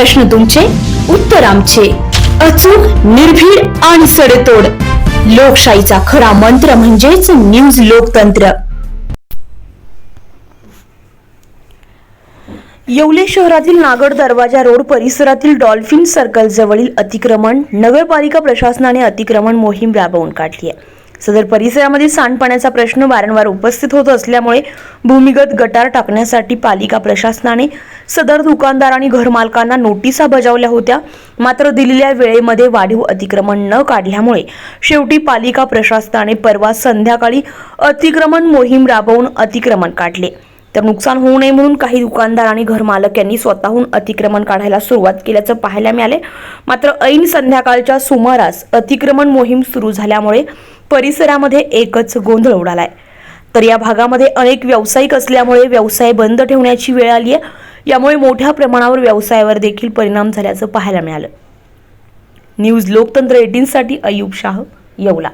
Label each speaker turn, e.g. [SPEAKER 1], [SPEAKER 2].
[SPEAKER 1] प्रश्न तुमचे उत्तर आमचे. अचूक निर्भीड आणि सडेतोड. लोकशाहीचा खरा मंत्र म्हणजेच न्यूज लोकतंत्र. येवले शहरातील नागड दरवाजा रोड परिसरातील डॉल्फिन सर्कल जवळील अतिक्रमण नगरपालिका प्रशासनाने अतिक्रमण मोहीम राबवून काढली आहे. सदर परिसरामध्ये सांडपाण्याचा प्रश्न वारंवार उपस्थित होत असल्यामुळे भूमिगत गटार टाकण्यासाठी पालिका प्रशासनाने सदर दुकानदार आणि घरमालकांना नोटिसा बजावल्या होत्या. मात्र दिलेल्या वेळेमध्ये वाढीव अतिक्रमण न काढल्यामुळे शेवटी पालिका प्रशासनाने परवा संध्याकाळी अतिक्रमण मोहीम राबवून अतिक्रमण काढले. तर नुकसान होऊ नये म्हणून काही दुकानदार आणि घरमालक यांनी स्वतःहून अतिक्रमण काढायला सुरुवात केल्याचं पाहायला मिळाले मात्र ऐन संध्याकाळच्या सुमारास अतिक्रमण मोहीम सुरू झाल्यामुळे परिसरामध्ये एकच गोंधळ उडालाय. तर या भागामध्ये अनेक व्यावसायिक असल्यामुळे व्यवसाय बंद ठेवण्याची वेळ आली आहे यामुळे मोठ्या प्रमाणावर व्यवसायावर देखील परिणाम झाल्याचं पाहायला मिळालं. न्यूज लोकतंत्र एटीनसाठी अयूब शाह येवला.